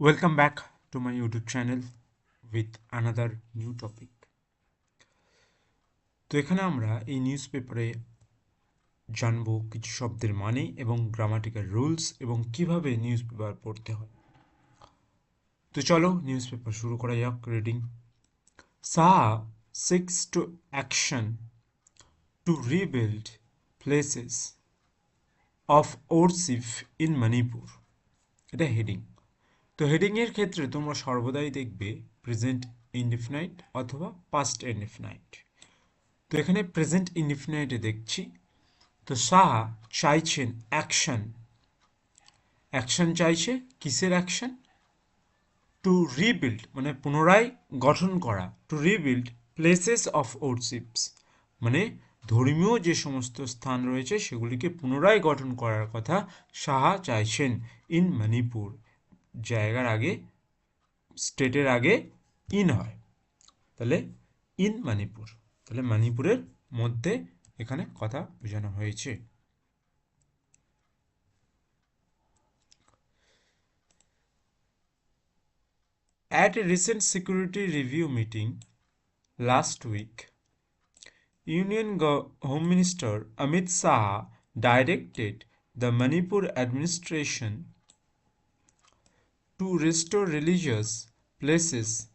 Welcome back to my YouTube channel with another new topic. তো এখানে আমরা এই নিউজ পেপারে জানব কিছু শব্দের মানে এবং গ্রামাটিক্যাল রুলস এবং কীভাবে নিউজ পেপার পড়তে হয়। তো চলো নিউজ পেপার শুরু করা যাক reading Saha six to action to rebuild places of worship in Manipur এটা হেডিং তো হেডিংয়ের ক্ষেত্রে তোমরা সর্বদাই দেখবে প্রেজেন্ট ইনডিফিনাইট অথবা পাস্ট ইনডিফিনাইট তো এখানে প্রেজেন্ট ইনডিফিনাইটে দেখছি। তো সাহা চাইছেন অ্যাকশন অ্যাকশন চাইছে কিসের অ্যাকশন টু রিবিল্ড মানে পুনরায় গঠন করা। To rebuild places of worships মানে ধর্মীয় যে সমস্ত স্থান রয়েছে সেগুলিকে পুনরায় গঠন করার কথা সাহা চাইছেন ইন মণিপুর জায়গার আগে, স্টেটের আগে ইন হয়। তাহলে ইন মণিপুর তাহলে মণিপুরের মধ্যে এখানে কথা বোঝানো হয়েছে। At a recent security review meeting last week union home minister Amit Shah directed the Manipur administration to restore religious places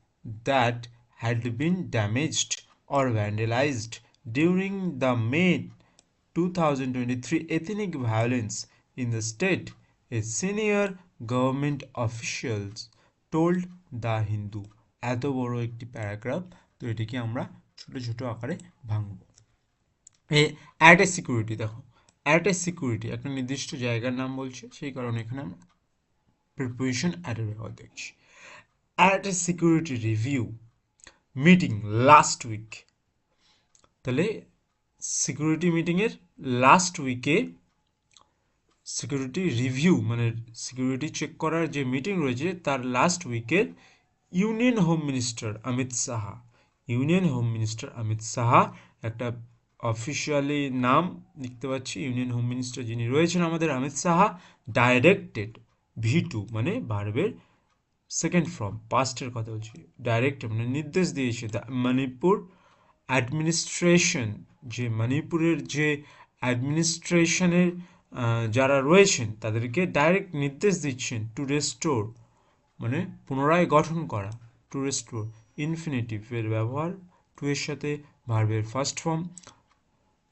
that had been damaged or vandalized during the May 2023 ethnic violence in the state, a senior government official told the Hindu. এত বড় একটি paragraph তো এটিকে আমরা ছোট ছোট আকারে ভাঙব এ অ্যাট এ সিকিউরিটি দেখো অ্যাট এ সিকিউরিটি একটা নির্দিষ্ট জায়গার নাম বলছে সেই কারণে এখানে আমরা প্রিপোজিশন অ্যাটের ব্যবহার দেখছি at a security review meeting last week তাহলে সিকিউরিটি মিটিংয়ের লাস্ট উইকে সিকিউরিটি রিভিউ মানে সিকিউরিটি চেক করার যে মিটিং রয়েছে, তার last উইকের union home minister Amit Shah union home minister Amit Shah একটা অফিসিয়ালি নাম দেখতে পাচ্ছি ইউনিয়ন হোম মিনিস্টার যিনি রয়েছেন আমাদের Amit Shah directed V two মানে ভার্বের সেকেন্ড ফর্ম পাস্টের কথা বলছি। ডাইরেক্ট মানে নির্দেশ দিয়েছে দ্য মণিপুর অ্যাডমিনিস্ট্রেশন যে মণিপুরের যে অ্যাডমিনিস্ট্রেশনের যারা রয়েছেন, তাদেরকে ডাইরেক্ট নির্দেশ দিচ্ছেন টু রেস্টোর মানে পুনরায় গঠন করা টু রেস্টোর ইনফিনিটিভের ব্যবহার টু এর সাথে ভার্বের ফার্স্ট ফর্ম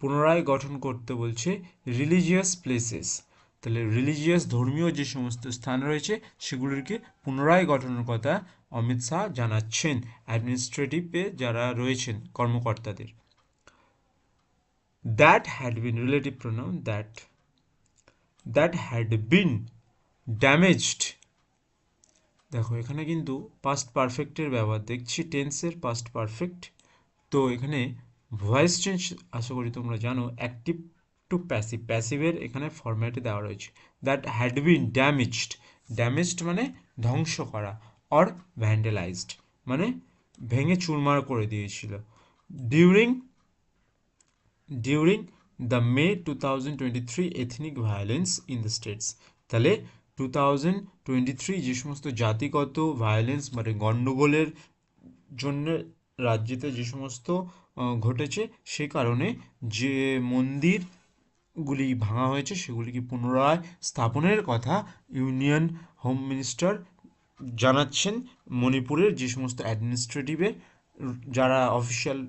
পুনরায় গঠন করতে বলছে রিলিজিয়াস প্লেসেস তাহলে রিলিজিয়াস ধর্মীয় যে সমস্ত স্থান রয়েছে, সেগুলিকে পুনরায় গঠনের কথা অমিত শাহ জানাচ্ছেন অ্যাডমিনিস্ট্রেটিভে যারা রয়েছেন কর্মকর্তাদের। That had been relative pronoun that that had been damaged দেখো, এখানে কিন্তু পাস্ট পারফেক্টের ব্যবহার দেখছি টেন্সের পাস্ট পারফেক্ট তো এখানে ভয়েস চেঞ্জ আশা করি তোমরা জানো অ্যাক্টিভ টু প্যাসিভ প্যাসিভের এখানে ফরম্যাটে দেওয়া রয়েছে। That had been damaged damaged মানে ধ্বংস করা অর ভ্যান্ডেলাইজড মানে ভেঙে চুরমার করে দিয়েছিল। During during the May two thousand twenty three ethnic violence in the states তাহলে টু থাউজেন্ড টোয়েন্টি থ্রি যে সমস্ত জাতিগত ভায়োলেন্স মানে গণ্ডগোলের জন্য রাজ্যেতে যে সমস্ত ঘটেছে, সে কারণে যে মন্দিরগুলি ভাঙা হয়েছে সেগুলিকে পুনরায় স্থাপনের কথা ইউনিয়ন হোম মিনিস্টার জানাচ্ছেন মণিপুরের যে সমস্ত অ্যাডমিনিস্ট্রেটিভে যারা অফিসিয়াল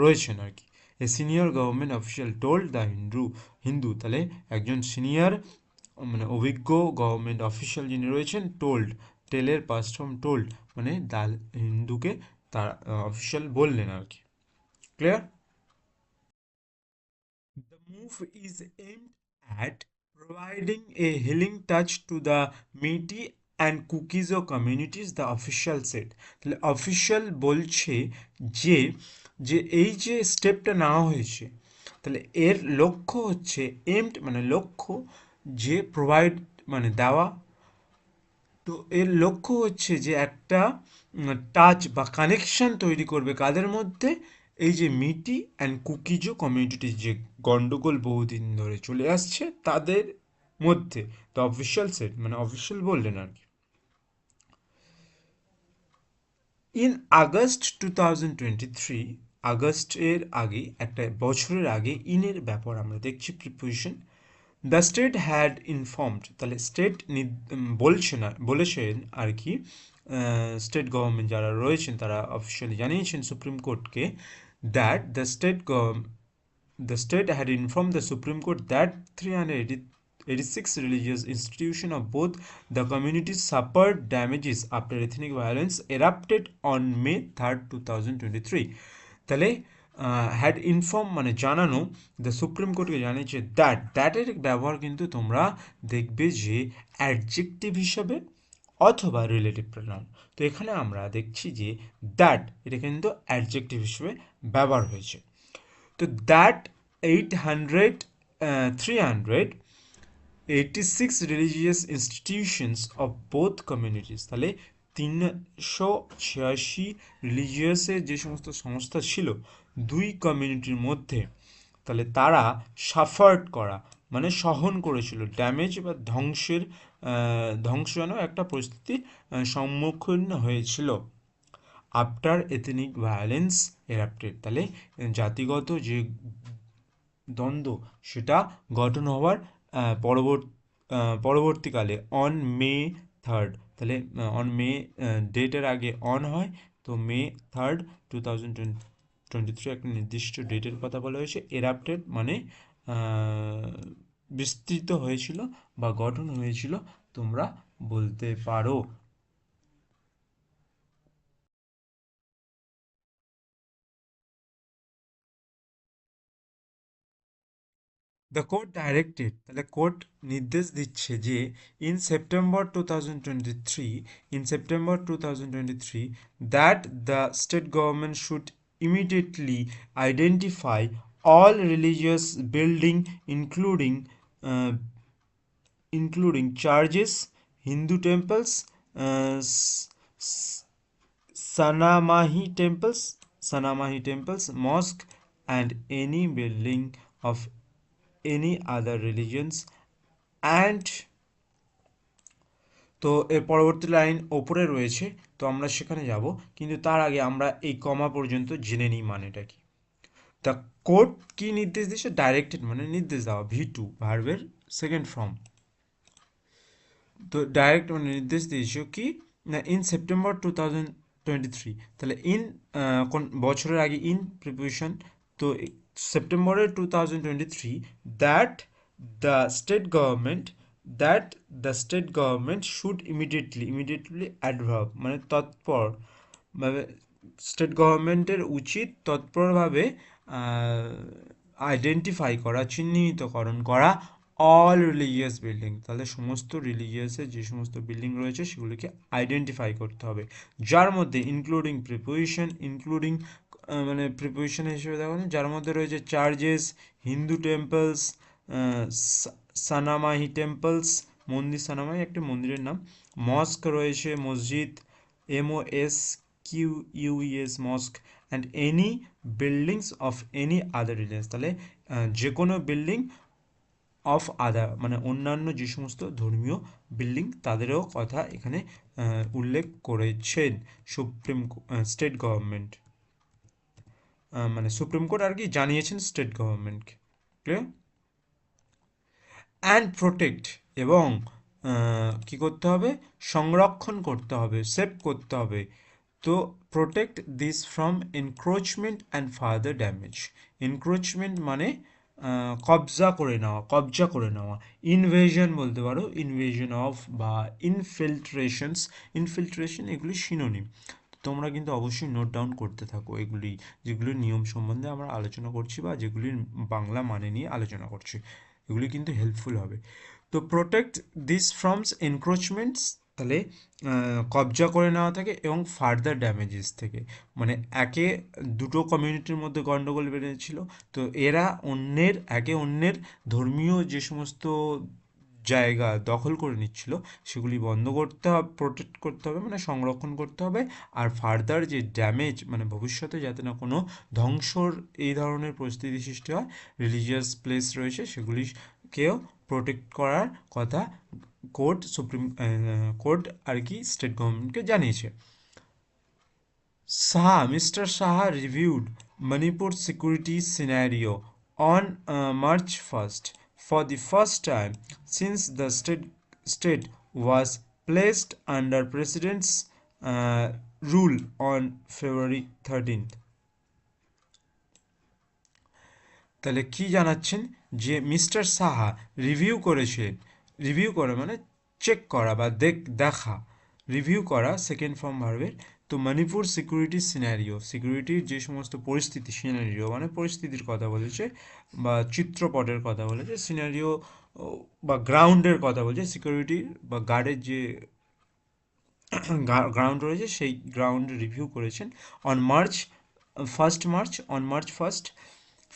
রয়েছেন আর কি। A senior government official told the Hindu Hindu. তাহলে একজন সিনিয়র মানে অভিজ্ঞ গভর্নমেন্ট অফিসিয়াল যিনি রয়েছেন, টোল্ড, টেলের পাস্ট টোল্ড মানে দাল হিন্দুকে তার অফিসিয়াল বললেন আর কি। Clear move is aimed at providing a healing touch to the Metis and Kukizo communities, the official said. তাহলে অফিসিয়াল বলছে যে যে এই যে স্টেপটা নেওয়া হয়েছে তাহলে এর লক্ষ্য হচ্ছে এমড মানে লক্ষ্য যে প্রোভাইড মানে দেওয়া তো এর লক্ষ্য হচ্ছে যে একটা টাচ বা কানেকশন তৈরি করবে কাদের মধ্যে এই যে মিটি অ্যান্ড কুকিজো কমিউনিটির যে গণ্ডগোল বহুদিন ধরে চলে আসছে তাদের মধ্যে দ্য অফিসিয়াল সেট মানে অফিসিয়াল বললেন আর কি। In August two thousand twenty three আগস্টের আগে, একটা বছরের আগে ইনের ব্যাপার আমরা দেখছি preposition the state had informed তাহলে স্টেট বলছে না, বলেছেন আর কি স্টেট গভর্নমেন্ট যারা রয়েছেন তারা অফিসিয়ালি জানিয়েছেন সুপ্রিম কোর্টকে that the state the state had informed the Supreme Court that 386 religious institutions of both the communities suffered damages after ethnic violence erupted on May 3rd, 2023. তাহলে হ্যাড ইনফর্ম মানে জানানো the supreme কোর্টকে জানিয়েছে that দ্যাটের ব্যবহার কিন্তু তোমরা দেখবে যে অ্যাডজেক্টিভ হিসাবে অথবা রিলেটিভ প্রনাউন তো এখানে আমরা দেখছি যে দ্যাট এটা কিন্তু অ্যাডজেক্টিভ হিসেবে ব্যবহার হয়েছে তো that eight hundred three hundred eighty six religious institutions of both communities তাহলে তিনশো ছিয়াশি রিলিজিয়াসের যে সমস্ত সংস্থা ছিল, দুই কমিউনিটির মধ্যে, তাহলে তারা সাফার্ড করা মানে সহন করেছিল ড্যামেজ বা ধ্বংসের ধ্বংসজনক একটা পরিস্থিতির সম্মুখীন হয়েছিল। আফটার এথনিক ভায়োলেন্স এরাপ্টেড তাহলে, জাতিগত যে দ্বন্দ্ব, সেটা গঠন হওয়ার পরবর্তী পরবর্তীকালে অন মে থার্ড তাহলে অন মে ডেটের আগে অন হয়। তো May third two thousand twenty three একটা নির্দিষ্ট ডেটের কথা বলা হয়েছে। এরাপ্টেড মানে বিস্তৃত হয়েছিল বা গঠন হয়েছিল, তোমরা বলতে পারো। দ্য কোর্ট ডাইরেক্টেড তাহলে কোর্ট নির্দেশ দিচ্ছে যে in September two thousand twenty three in September two thousand twenty three that the state government should immediately identify all religious building including uh, including churches hindu temples uh, sanamahi temples sanamahi temples mosque and any building of any other religions and তো এর পরবর্তী line ওপরে রয়েছে, তো আমরা সেখানে যাব। কিন্তু তার আগে আমরা এই কমা পর্যন্ত জেনে নিই মানেটা কি। দ্য কোর্ট কি নির্দেশ দিয়েছে? ডাইরেক্টেড মানে নির্দেশ দেওয়া ভি টু ভার্বের সেকেন্ড ফর্ম তো ডাইরেক্ট মানে নির্দেশ দিয়েছে কি? না in September two thousand twenty three তাহলে ইন কোন বছরের আগে ইন প্রিপারেশন তো twenty three that the state government that the state government should immediately immediately adverb মানে তৎপর মানে স্টেট গভর্নমেন্টের উচিত তৎপরভাবে আইডেন্টিফাই করা, চিহ্নিতকরণ করা অল রিলিজিয়াস বিল্ডিং তাহলে সমস্ত রিলিজিয়াসের যে সমস্ত বিল্ডিং রয়েছে, সেগুলিকে আইডেন্টিফাই করতে হবে। যার মধ্যে ইনক্লুডিং প্রিপোজিশন ইনক্লুডিং মানে প্রিপোজিশন হিসেবে দেখো যার মধ্যে রয়েছে churches Hindu temples Sanamahi temples মন্দির সানামাহি একটি মন্দিরের নাম। মস্ক রয়েছে, মসজিদ M O S Q U S mosque and any buildings of any other religious তাহলে যে কোনো বিল্ডিং অফ আদার মানে অন্যান্য যে সমস্ত ধর্মীয় বিল্ডিং তাদেরও কথা এখানে উল্লেখ করেছেন সুপ্রিম স্টেট গভর্নমেন্ট মানে সুপ্রিম কোর্ট আর কি জানিয়েছেন স্টেট গভর্নমেন্টকে অ্যান্ড প্রোটেক্ট এবং কি করতে হবে? সংরক্ষণ করতে হবে সেভ করতে হবে। তো protect this from encroachment and further damage encroachment মানে কবজা করে নেওয়া, কবজা করে নেওয়া। ইনভেশন বলতে পারো ইনভেশন অফ বা ইনফিল্ট্রেশনস ইনফিল্ট্রেশন এগুলি সিনোনিম তোমরা কিন্তু অবশ্যই নোট ডাউন করতে থাকো এগুলি যেগুলির নিয়ম সম্বন্ধে আমরা আলোচনা করছি বা যেগুলির বাংলা মানে নিয়ে আলোচনা করছি। এগুলি কিন্তু হেল্পফুল হবে। তো প্রোটেক্ট দিস ফ্রমস এনক্রোচমেন্টস তাহলে কবজা করে নেওয়া থাকে এবং ফার্দার ড্যামেজেস থেকে। মানে একে দুটো কমিউনিটির মধ্যে গণ্ডগোল বেড়েছিল তো এরা অন্যের, একে অন্যের ধর্মীয় যে সমস্ত জায়গা দখল করে নিচ্ছিল, সেগুলি বন্ধ করতে হবে প্রোটেক্ট করতে হবে মানে সংরক্ষণ করতে হবে। আর ফার্দার যে ড্যামেজ মানে ভবিষ্যতে যাতে না কোনো ধ্বংসর এই ধরনের পরিস্থিতি সৃষ্টি হয় রিলিজিয়াস প্লেস রয়েছে, সেগুলিকেও প্রোটেক্ট করার কথা কোর্ট সুপ্রিম কোর্ট আর কি স্টেট গভর্নমেন্টকে জানিয়েছে Saha, Mr. Saha reviewed Manipur security scenario on uh, March 1st for the first time since the state, state was placed under President's uh, rule on February 13th. তাহলে কি জানাচ্ছেন যে mister Saha review করেছিলেন review করা মানে check করা বা দেখ, দেখা। রিভিউ করা সেকেন্ড ফর্ম ভার্বের তো মণিপুর সিকিউরিটি সিনারিও সিকিউরিটির যে সমস্ত পরিস্থিতি সিনারিও মানে পরিস্থিতির কথা বলেছে বা চিত্রপটের কথা বলেছে সিনারিও বা গ্রাউন্ডের কথা বলছে। সিকিউরিটি বা গার্ডের যে গ্রাউন্ড রয়েছে, সেই গ্রাউন্ড রিভিউ করেছেন। On March first March on March first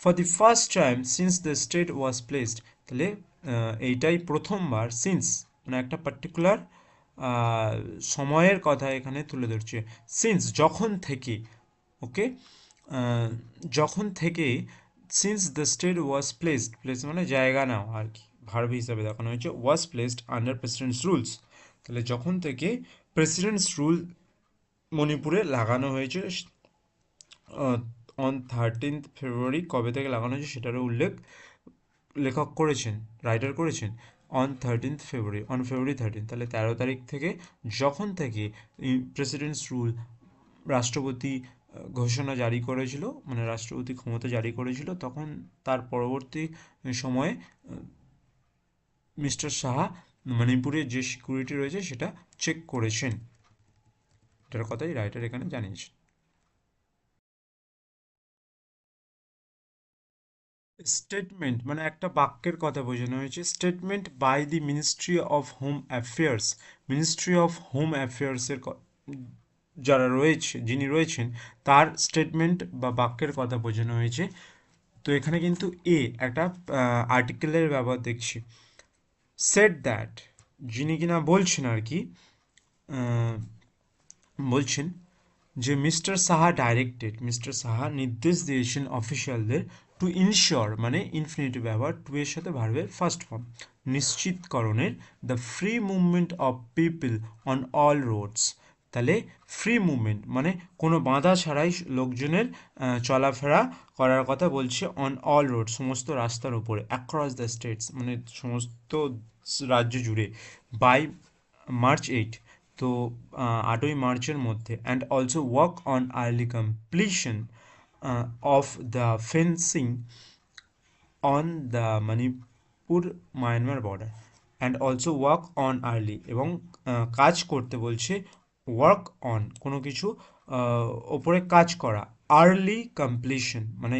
for the first time since the state was placed তাহলে এইটাই প্রথমবার সিন্স মানে একটা পার্টিকুলার সময়ের কথা এখানে তুলে ধরছে। সিন্স যখন থেকে ওকে যখন থেকে since the state was placed place মানে জায়গা নাও আর কি ভার্ব হিসাবে দেখানো হয়েছে was placed under president's rules তাহলে যখন থেকে প্রেসিডেন্টস রুল মণিপুরে লাগানো হয়েছে অন থার্টিন্থ ফেব্রুয়ারি কবে থেকে লাগানো হয়েছে সেটারও উল্লেখ লেখক করেছেন রাইটার করেছেন on thirteenth February on February thirteen তাহলে তেরো তারিখ থেকে যখন থেকে প্রেসিডেন্টস রুল রাষ্ট্রপতি ঘোষণা জারি করেছিল মানে রাষ্ট্রপতি ক্ষমতা জারি করেছিল, তখন তার পরবর্তী সময়ে মিস্টার সাহা মণিপুরের যে সিকিউরিটি রয়েছে সেটা চেক করেছেন। এটার কথাই রাইটার এখানে জানিয়েছেন। স্টেটমেন্ট মানে একটা বাক্যের কথা বোঝানো হয়েছে। Statement by the ministry of home affairs ministry of home অ্যাফেয়ার্সের যারা রয়েছে, যিনি রয়েছেন, তার স্টেটমেন্ট বা বাক্যের কথা বোঝানো হয়েছে। তো এখানে কিন্তু এ একটা আর্টিকেলের ব্যবহার দেখছি। সেট দ্যাট যিনি কিনা বলছেন আর কি বলছেন যে mister Saha directed mister Saha নির্দেশ দিয়েছেন অফিসিয়ালদের টু ইনশিওর মানে ইনফিনিটিভ ব্যবহার টু এর সাথে ভার্বের first form নিশ্চিতকরণের the free movement of people on all roads তাহলে ফ্রি মুভমেন্ট মানে কোনো বাধা ছাড়াই লোকজনের চলাফেরা করার কথা বলছে অন অল রোড সমস্ত রাস্তার উপরে অ্যাক্রস দ্য স্টেটস মানে সমস্ত রাজ্য জুড়ে বাই মার্চ এইট তো আটই মার্চের মধ্যে and also work on early completion of the fencing on the Manipur Myanmar border and also work on early এবং কাজ করতে বলছে ওয়ার্ক অন কোনো কিছু ওপরে কাজ করা আর্লি কমপ্লিশন মানে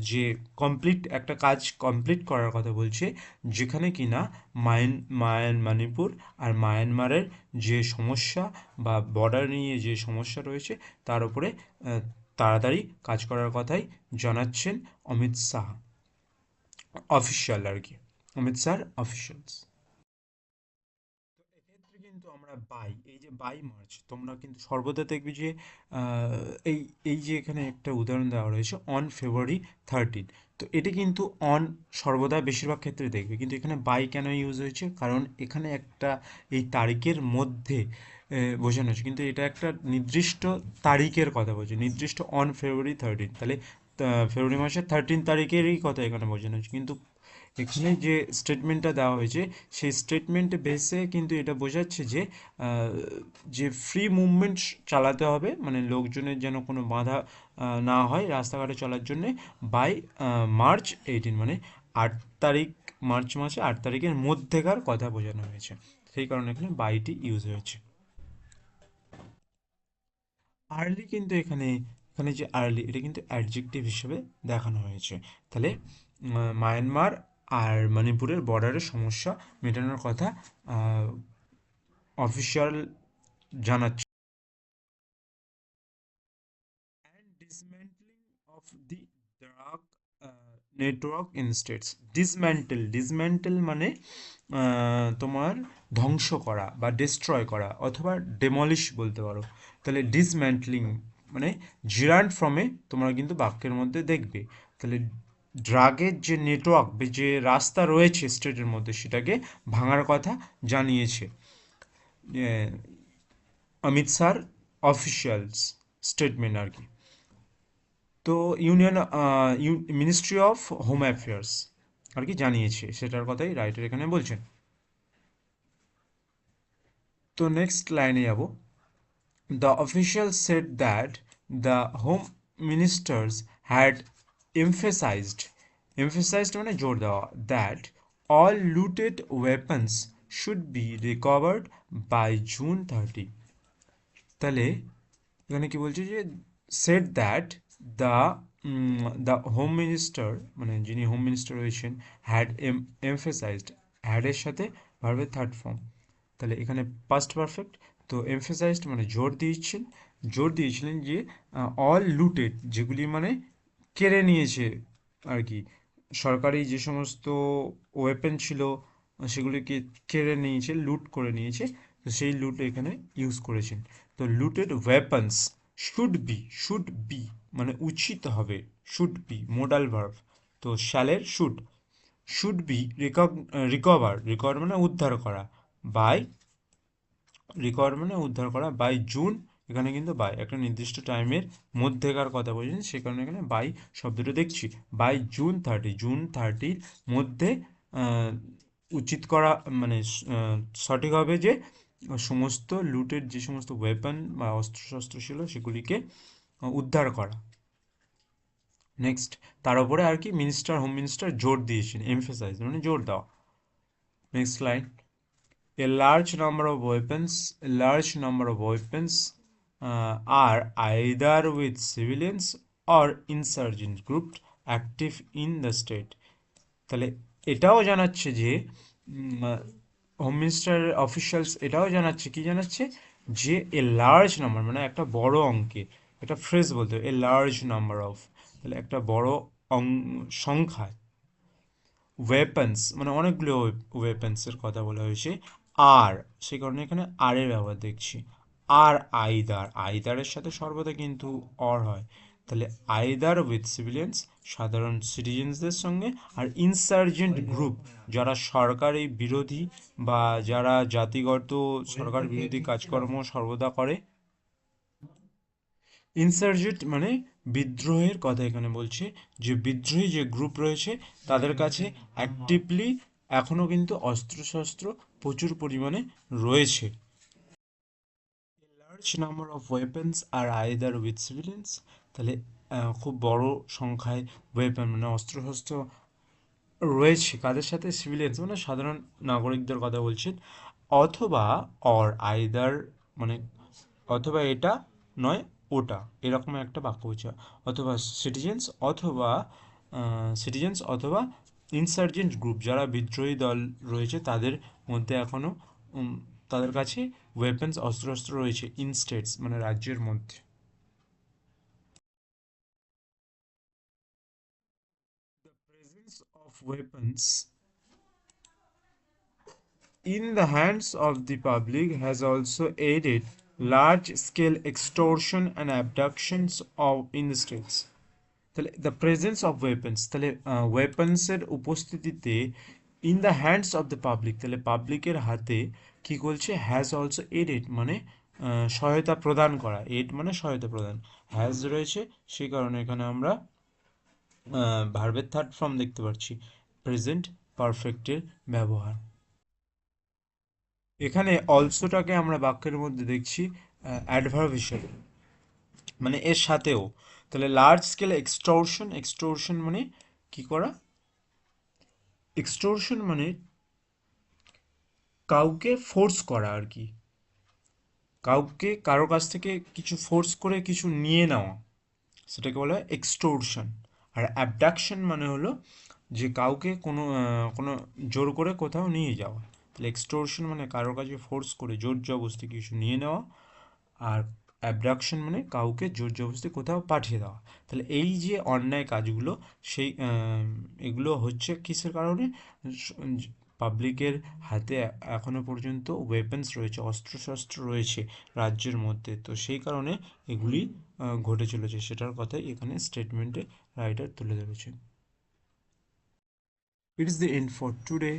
যে কমপ্লিট একটা কাজ কমপ্লিট করার কথা বলছে যেখানে কি না মায়ান মায়ান মণিপুর আর মায়ানমারের যে সমস্যা বা বর্ডার নিয়ে যে সমস্যা রয়েছে তার উপরে তাড়াতাড়ি কাজ করার কথাই জানাচ্ছেন অমিত শাহ অফিসিয়াল আর কি। অমিত শাহর অফিসিয়ালস কিন্তু আমরা যে বাই মার্চ তোমরা কিন্তু সর্বদা দেখবে যে এই এই যে এখানে একটা উদাহরণ দেওয়া রয়েছে অন ফেব্রুয়ারি থার্টিন তো এটি কিন্তু অন সর্বদা বেশিরভাগ ক্ষেত্রে দেখবে, কিন্তু এখানে বাই কেন ইউজ হয়েছে? কারণ এখানে একটা এই তারিখের মধ্যে বোঝানো হচ্ছে কিন্তু এটা একটা নির্দিষ্ট তারিখের কথা বলছে, নির্দিষ্ট অন ফেব্রুয়ারি থার্টিন তাহলে ফেব্রুয়ারি মাসের থার্টিন তারিখেরই কথা এখানে বোঝানো হচ্ছে কিন্তু এখানে যে স্টেটমেন্টটা দেওয়া হয়েছে, সেই স্টেটমেন্টে বেসে কিন্তু এটা বোঝাচ্ছে যে যে ফ্রি মুভমেন্ট চালাতে হবে মানে লোকজনের যেন কোনো বাধা না হয় রাস্তাঘাটে চলার জন্যে বাই মার্চ এইটিন মানে আট তারিখ মার্চ মাসে আট তারিখের মধ্যেকার কথা বোঝানো হয়েছে। সেই কারণে এখানে বাইটি ইউজ হয়েছে। আর্লি কিন্তু এখানে এখানে যে আর্লি এটা কিন্তু অ্যাডজেক্টিভ হিসেবে দেখানো হয়েছে। তাহলে মায়ানমার আর মণিপুরের বর্ডারের সমস্যা মেটানোর কথা অফিসিয়াল জানাচ্ছে। Network in states dismantle dismantle মানে তোমার ধ্বংস করা বা ডিস্ট্রয় করা অথবা ডেমলিশ বলতে পারো। তাহলে ডিসমেন্টলিং মানে জিরান্ট ফর্মে তোমরা কিন্তু বাক্যের মধ্যে দেখবে। তাহলে ড্রাগের যে নেটওয়ার্ক যে রাস্তা রয়েছে স্টেটের মধ্যে সেটাকে ভাঙার কথা জানিয়েছে। অমিত শাহর অফিসিয়ালস স্টেটমেন্ট আর কি। তো union ministry of home affairs আর কি জানিয়েছে, সেটার কথাই রাইটার এখানে বলছেন। তো নেক্সট লাইনে যাব। The official said that the home minister's had emphasized emphasized মানে জোর দেওয়া that all looted weapons should be recovered by June thirty তাহলে এখানে কি বলছে যে said that the the home minister মানে যিনি হোম মিনিস্টার রয়েছেন হ্যাড এম এমফেসাইজড হ্যাডের সাথে ভার্বের থার্ড ফর্ম তাহলে এখানে পাস্ট পারফেক্ট তো এমফেসাইজড মানে জোর দিয়েছেন, জোর দিয়েছিলেন যে অল লুটেড যেগুলি মানে কেড়ে নিয়েছে আর কি সরকারি যে সমস্ত ওয়েপেন ছিল, সেগুলিকে কেড়ে নিয়েছে লুট করে নিয়েছে, তো সেই লুট এখানে ইউজ করেছেন। তো looted weapons should be should be মানে উচিত হবে শুড বি মোডাল ভার্ভ তো শ্যালের should should be recover recover মানে উদ্ধার করা বাই রিকভার মানে উদ্ধার করা বাই জুন এখানে কিন্তু বাই একটা নির্দিষ্ট টাইমের মধ্যেকার কথা বলছেন সে কারণে এখানে বাই শব্দটা দেখছি। বাই জুন থার্টি জুন থার্টির মধ্যে উচিত করা মানে সঠিক হবে যে সমস্ত লুটের যে সমস্ত ওয়েপন বা অস্ত্রশস্ত্র ছিল সেগুলিকে উদ্ধার করা। নেক্সট তার উপরে আর কি মিনিস্টার হোম মিনিস্টার জোর দিয়েছেন এমফেসাইজ মানে জোর দেওয়া। Next line number of weapons a large number of weapons uh, are either with civilians or insurgent groups active in the state. তাহলে এটাও জানাচ্ছে যে হোম মিনিস্টার অফিসিয়ালস এটাও জানাচ্ছে, কি জানাচ্ছে? যে এ লার্জ নাম্বার মানে একটা বড় অঙ্কের একটা ফ্রেজ বলতে এ লার্জ নাম্বার অফ তাহলে একটা বড় সংখ্যায় ওয়েপন্স মানে অনেকগুলো ওয়েপন্সের কথা বলা হয়েছে। আর সেই কারণে এখানে আর এর ব্যবহার দেখছি। আর আইদার, আইদারের সাথে সর্বদা কিন্তু অর হয়। তাহলে আইদার উইথ সিভিলিয়ান্স সাধারণ সিটিজেন্সদের সঙ্গে, আর ইনসার্জেন্ট গ্রুপ যারা সরকারি বিরোধী বা যারা জাতিগত সরকার বিরোধী কাজকর্ম সর্বদা করে। ইনসার্জেন্ট মানে বিদ্রোহের কথা এখানে বলছে। যে বিদ্রোহী যে গ্রুপ রয়েছে, তাদের কাছে অ্যাক্টিভলি এখনও কিন্তু অস্ত্রশস্ত্র প্রচুর পরিমাণে রয়েছে। Large number of weapons are either with civilians তাহলে খুব বড় সংখ্যায় ওয়েপন মানে অস্ত্রশস্ত্র রয়েছে। কাদের সাথে? সিভিলিয়ান্স মানে সাধারণ নাগরিকদের কথা বলছেন অথবা অর আইদার মানে অথবা এটা নয়, ওটা। এরকম একটা বাক্য হচ্ছে অথবা সিটিজেন্স অথবা সিটিজেন্স অথবা ইনসার্জেন্ট গ্রুপ যারা বিদ্রোহী দল রয়েছে, তাদের মধ্যে এখনও তাদের কাছে ওয়েপন্স অস্ত্রশস্ত্র রয়েছে ইন স্টেটস মানে রাজ্যের মধ্যে The presence of weapons in the hands of the public has also aided large scale extortion and abductions of in the states তাহলে দ্য প্রেজেন্স অফ ওয়েপন্স তাহলে ওয়েপন্সের উপস্থিতিতে in the hands of the public তাহলে পাবলিকের হাতে কি করছে? Has also aided মানে সহায়তা প্রদান করা। এড মানে সহায়তা প্রদান। হ্যাজ রয়েছে সেই কারণে এখানে আমরা ভার্বের থার্ড ফর্ম দেখতে পাচ্ছি। প্রেজেন্ট পারফেক্টের ব্যবহার। এখানে অলসোটাকে আমরা বাক্যের মধ্যে দেখছি অ্যাডভার্ব হিসেবে মানে এর সাথেও। তাহলে লার্জ স্কেল এক্সটোরশন এক্সটোরশন মানে কি করা? এক্সটোরশন মানে কাউকে ফোর্স করা আর কি। কাউকে কারও কাছ থেকে কিছু ফোর্স করে কিছু নিয়ে নেওয়া, সেটাকে বলা হয় এক্সটোরশন আর অ্যাবডাকশন মানে হলো যে কাউকে কোনো কোনো জোর করে কোথাও নিয়ে যাওয়া। তাহলে এক্সটোরশন মানে কারোর কাছে ফোর্স করে জোর জবস্তি কিছু নিয়ে নেওয়া, আর অ্যাবডাকশন মানে কাউকে জোর জবরদস্তি কোথাও পাঠিয়ে দেওয়া। তাহলে এই যে অন্যায় কাজগুলো, সেই এগুলো হচ্ছে কিসের কারণে? পাবলিকের হাতে এখনও পর্যন্ত ওয়েপেন্স রয়েছে, অস্ত্রশস্ত্র রয়েছে রাজ্যের মধ্যে। তো সেই কারণে এগুলি ঘটে চলেছে। সেটার কথাই এখানে স্টেটমেন্টে রাইটার তুলে ধরেছে it is the end for today